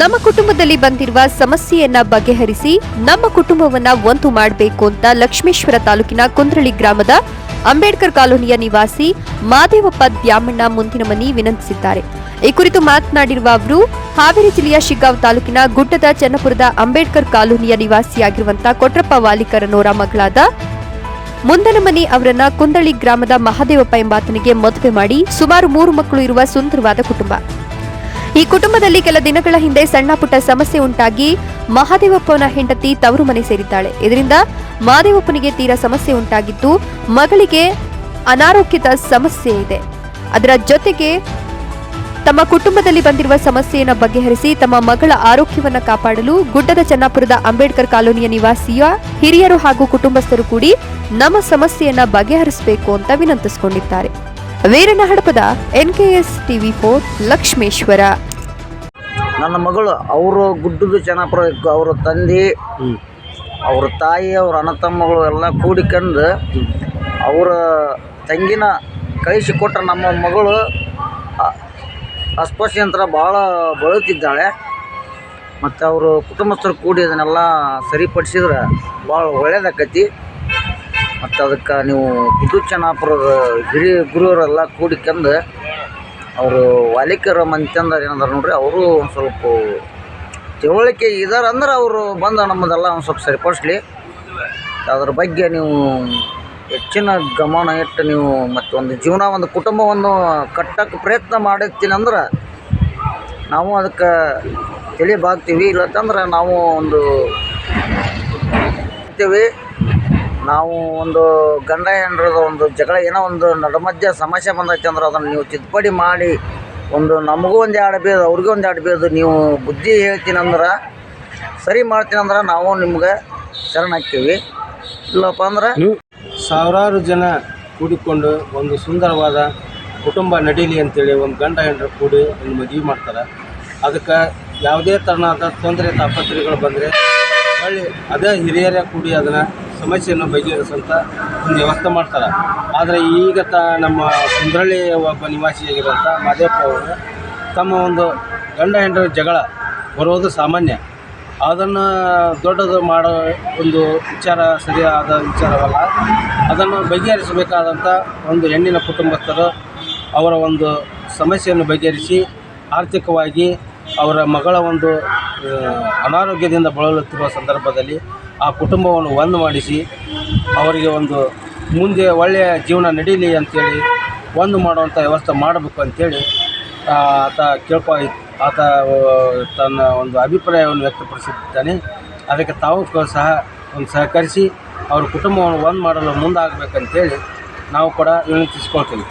ನಮ್ಮ ಕುಟುಂಬದಲ್ಲಿ ಬಂದಿರುವ ಸಮಸ್ಯೆಯನ್ನ ಬಗೆಹರಿಸಿ ನಮ್ಮ ಕುಟುಂಬವನ್ನ ಒಂದು ಮಾಡಬೇಕು ಅಂತ ಲಕ್ಷ್ಮೇಶ್ವರ ತಾಲೂಕಿನ ಕುಂದ್ರಳಿ ಗ್ರಾಮದ ಅಂಬೇಡ್ಕರ್ ಕಾಲೋನಿಯ ನಿವಾಸಿ ಮಾದೇವಪ್ಪ ದ್ಯಾಮಣ್ಣ ಮುಂದಿನ ಮನಿ ವಿನಂತಿಸಿದ್ದಾರೆ. ಈ ಕುರಿತು ಮಾತನಾಡಿರುವ ಅವರು, ಹಾವೇರಿ ಜಿಲ್ಲೆಯ ಶಿಗ್ಗಾಂವ್ ತಾಲೂಕಿನ ಗುಡ್ಡದ ಚನ್ನಪುರದ ಅಂಬೇಡ್ಕರ್ ಕಾಲೋನಿಯ ನಿವಾಸಿಯಾಗಿರುವಂತಹ ಕೊಟ್ರಪ್ಪ ವಾಲಿಕರನೋರ ಮಗಳಾದ ಮುಂದನಮನಿ ಅವರನ್ನ ಕುಂದಳಿ ಗ್ರಾಮದ ಮಹಾದೇವಪ್ಪ ಎಂಬಾತನಿಗೆ ಮದುವೆ ಮಾಡಿ ಸುಮಾರು ಮೂರು ಮಕ್ಕಳು ಇರುವ ಸುಂದರವಾದ ಕುಟುಂಬ. ಈ ಕುಟುಂಬದಲ್ಲಿ ಕೆಲ ದಿನಗಳ ಹಿಂದೆ ಸಣ್ಣ ಪುಟ್ಟ ಸಮಸ್ಯೆ ಉಂಟಾಗಿ ಮಹಾದೇವಪ್ಪನ ಹೆಂಡತಿ ತವರು ಮನೆ ಸೇರಿದ್ದಾಳೆ. ಇದರಿಂದ ಮಹಾದೇವಪ್ಪನಿಗೆ ತೀರಾ ಸಮಸ್ಯೆ ಉಂಟಾಗಿದ್ದು ಮಗಳಿಗೆ ಅನಾರೋಗ್ಯದ ಸಮಸ್ಯೆ ಇದೆ. ಅದರ ಜೊತೆಗೆ ತಮ್ಮ ಕುಟುಂಬದಲ್ಲಿ ಬಂದಿರುವ ಸಮಸ್ಯೆಯನ್ನು ಬಗೆಹರಿಸಿ ತಮ್ಮ ಮಗಳ ಆರೋಗ್ಯವನ್ನು ಕಾಪಾಡಲು ಗುಡ್ಡದ ಚನ್ನಾಪುರದ ಅಂಬೇಡ್ಕರ್ ಕಾಲೋನಿಯ ನಿವಾಸಿಯ ಹಿರಿಯರು ಹಾಗೂ ಕುಟುಂಬಸ್ಥರು ಕೂಡಿ ನಮ್ಮ ಸಮಸ್ಯೆಯನ್ನ ಬಗೆಹರಿಸಬೇಕು ಅಂತ ವಿನಂತಿಸಿಕೊಂಡಿದ್ದಾರೆ. Veerana Hadapad NKS TV four Lakshmeshwar. ನನ್ನ ಮಗಳು ಅವರು ಗುಡ್ಡದ ಚೆನ್ನಾಪುರ ಅವರ ತಂದೆ ಅವ್ರ ತಾಯಿ ಅವ್ರ ಅಣ್ಣ ತಮ್ಮಗಳು ಎಲ್ಲ ಕೂಡಿಕೊಂಡು ಅವರ ತಂಗಿನ ಕಳಿಸಿ ಕೊಟ್ಟ ನಮ್ಮ ಮಗಳು ಅಸ್ಪಶ್ಯಂತರ ಅಸ್ಪೃಶ್ಯಂತ್ರ ಭಾಳ ಬಳಲ್ತಿದ್ದಾಳೆ ಮತ್ತು ಅವರು ಕುಟುಂಬಸ್ಥರು ಕೂಡಿ ಅದನ್ನೆಲ್ಲ ಸರಿಪಡಿಸಿದ್ರೆ ಭಾಳ ಒಳ್ಳೇದಾಕೈತಿ. ಮತ್ತು ಅದಕ್ಕೆ ನೀವು ಗುಡ್ಡು ಚೆನ್ನಾಪುರದ ಹಿರಿಯ ಗುರುವರೆಲ್ಲ ಕೂಡಿಕೊಂಡು ಅವರು ವಾಲಿಕರ ಮಂತ್ಯಂದ್ರ ಏನಂದ್ರೆ ನೋಡ್ರಿ, ಅವರು ಒಂದು ಸ್ವಲ್ಪ ತಿಳುವಳಿಕೆ ಇದಾರೆ ಅಂದ್ರೆ ಅವರು ಬಂದು ನಮ್ಮದೆಲ್ಲ ಒಂದು ಸ್ವಲ್ಪ ಸರಿಪಡಿಸ್ಲಿ. ಅದ್ರ ಬಗ್ಗೆ ನೀವು ಹೆಚ್ಚಿನ ಗಮನ ಇಟ್ಟು ನೀವು ಮತ್ತು ಒಂದು ಜೀವನ, ಒಂದು ಕುಟುಂಬವನ್ನು ಕಟ್ಟಕ್ಕೆ ಪ್ರಯತ್ನ ಮಾಡಿರ್ತೀನಿ ಅಂದ್ರೆ ನಾವು ಅದಕ್ಕೆ ತಿಳಿಬಾಗ್ತೀವಿ. ಇಲ್ಲ ಇಲ್ಲತ್ತಂದ್ರೆ ನಾವು ಒಂದು ಇರ್ತೀವಿ. ನಾವು ಒಂದು ಗಂಡ ಹೆಂಡ್ರದ ಒಂದು ಜಗಳ ಏನೋ ಒಂದು ನಡಮಧ್ಯ ಸಮಸ್ಯೆ ಬಂದೈತೆ ಅಂದ್ರೆ ಅದನ್ನು ನೀವು ತಿದ್ದುಪಡಿ ಮಾಡಿ ಒಂದು ನಮಗೂ ಒಂದು ಎರಡು ಬೇದು ಅವ್ರಿಗೂ ಒಂದು ಎರಡು ಬೇದು ನೀವು ಬುದ್ಧಿ ಹೇಳ್ತೀನಿ ಅಂದ್ರೆ ಸರಿ ಮಾಡ್ತೀನಿ ಅಂದ್ರೆ ನಾವು ನಿಮ್ಗೆ ಶರಣಾಕ್ತೀವಿ ಇಲ್ಲಪ್ಪ ಅಂದ್ರೆ ಸಾವಿರಾರು ಜನ ಕೂಡಿಕೊಂಡು ಒಂದು ಸುಂದರವಾದ ಕುಟುಂಬ ನಡೀಲಿ ಅಂತೇಳಿ ಒಂದು ಗಂಡ ಹೆಂಡ್ರ ಕೂಡಿ ಒಂದು ಮದುವೆ ಮಾಡ್ತಾರೆ. ಅದಕ್ಕೆ ಯಾವುದೇ ಥರನಾದ ತೊಂದರೆ ತಾಪತ್ರೆಗಳು ಬಂದರೆ ಹೊಳ್ಳಿ ಅದೇ ಹಿರಿಯರೇ ಕೂಡಿ ಅದನ್ನು ಸಮಸ್ಯೆಯನ್ನು ಬಗೆಹರಿಸುವಂಥ ಒಂದು ವ್ಯವಸ್ಥೆ ಮಾಡ್ತಾರೆ. ಆದರೆ ಈಗ ತ ನಮ್ಮ ಸುಂದ್ರಳ್ಳಿ ಒಬ್ಬ ನಿವಾಸಿಯಾಗಿರುವಂಥ ಮಾದೇವಪ್ಪ ಅವರು ತಮ್ಮ ಒಂದು ಗಂಡ ಹೆಂಡರ ಜಗಳ ಬರೋದು ಸಾಮಾನ್ಯ. ಅದನ್ನು ದೊಡ್ಡದು ಮಾಡೋ ಒಂದು ವಿಚಾರ ಸರಿಯಾದ ವಿಚಾರವಲ್ಲ. ಅದನ್ನು ಬಗೆಹರಿಸಬೇಕಾದಂಥ ಒಂದು ಹೆಣ್ಣಿನ ಕುಟುಂಬಸ್ಥರು ಅವರ ಒಂದು ಸಮಸ್ಯೆಯನ್ನು ಬಗೆಹರಿಸಿ ಆರ್ಥಿಕವಾಗಿ ಅವರ ಮಗಳ ಒಂದು ಅನಾರೋಗ್ಯದಿಂದ ಬಳಲುತ್ತಿರುವ ಸಂದರ್ಭದಲ್ಲಿ ಆ ಕುಟುಂಬವನ್ನು ಒಂದು ಮಾಡಿಸಿ, ಅವರಿಗೆ ಒಂದು ಮುಂದೆ ಒಳ್ಳೆಯ ಜೀವನ ನಡೀಲಿ ಅಂಥೇಳಿ ಒಂದು ಮಾಡುವಂಥ ವ್ಯವಸ್ಥೆ ಮಾಡಬೇಕು ಅಂಥೇಳಿ ಆತ ಕೇಳ್ಕೊ, ಆತ ತನ್ನ ಒಂದು ಅಭಿಪ್ರಾಯವನ್ನು ವ್ಯಕ್ತಪಡಿಸುತ್ತಿದ್ದಾನೆ ಅದಕ್ಕೆ ತಾವು ಸಹ ಒಂದು ಸಹಕರಿಸಿ, ಅವ್ರ ಕುಟುಂಬವನ್ನು ಒಂದು ಮಾಡಲು ಮುಂದಾಗಬೇಕಂತೇಳಿ ನಾವು ಕೂಡ ವಿನಂತಿಸ್ಕೊಳ್ತೀವಿ.